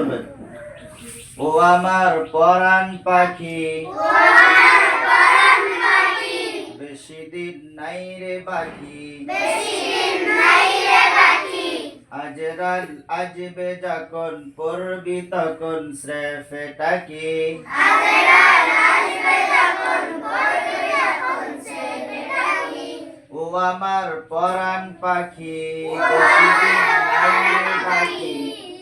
বলবেন ও আমার পরাণ পাখি। বেশি দিন নাই রে বাকি। আজ রাত আজবে যখন পড়বি তখন স্রেফে টাকি ও আমার পরাণ পাখি। বেশি দিন নাই রে বাকি।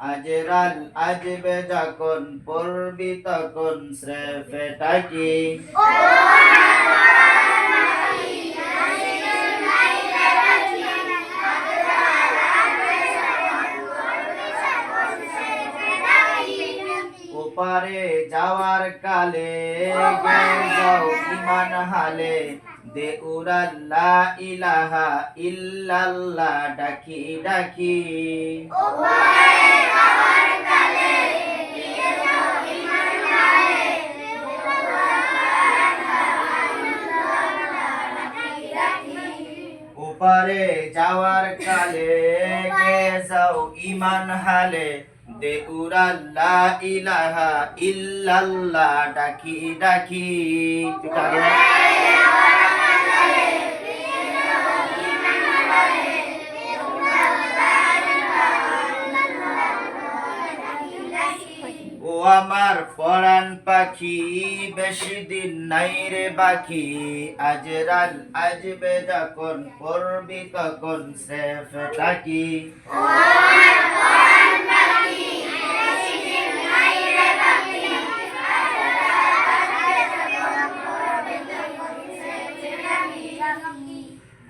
আজ রাত আজবে যখন পড়বি তখন স্রেফে টাকি ওপারে যাওয়ার কালে যাও ইমান হালে। দে উরাল্লা ইলাহা ইল্লাল্লাহ ডাকি ডাকি ওপারে যাওয়ার কালে গে যাও ইমান হালে। দে উরাল্লা ইলাহা ইল্লাল্লাহ ডাকি ডাকি আমার পরাণ পাখি বেশি দিন নাই রে বাকি। আজ রাত আজবে যখন পড়বি তখন সেফ ডাকি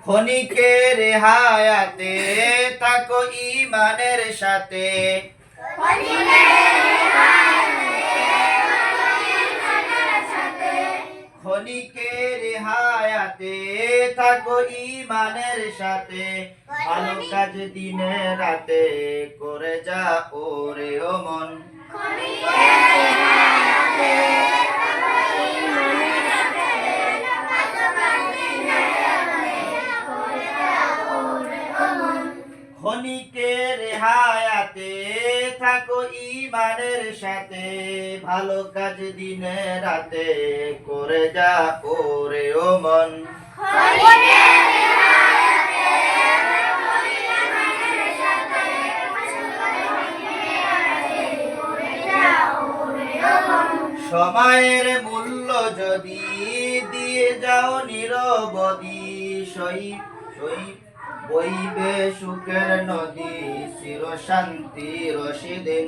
ক্ষণিকের হায়াতে থাকো ইমানের সাথে। ক্ষণিকের হায়াতে থাকো ইমানের সাথে। ভালো কাজ দিনে রাতে করে যা ওরে ও মন। ক্ষণিকের হায়াতে থাকো ইমানের সাথে। ভালো কাজ দিনে রাতে করে যা ওরে ও মন। সময়ের মূল্য যদি দিয়ে যাও নিরবধি, সই সই বইবে সুখের নদী চির শান্তি রশিদিন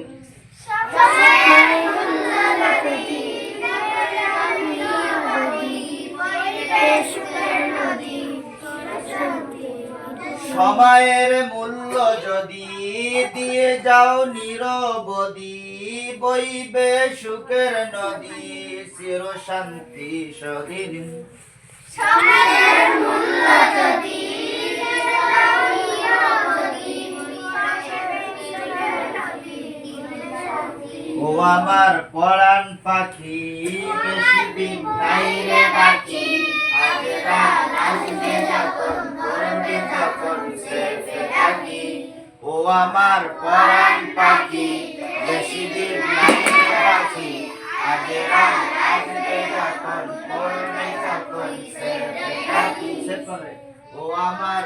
সময়ের মূল্য যদি দিয়ে যাও নিরবধি, বইবে সুখের নদী চির শান্তি সহিদিন ও আমার পরাণ পাখি বেশি দিন নাই রে ও আমার পরাণ পাখি, বেশি দিন নাই রে বাকি যখন ও আমার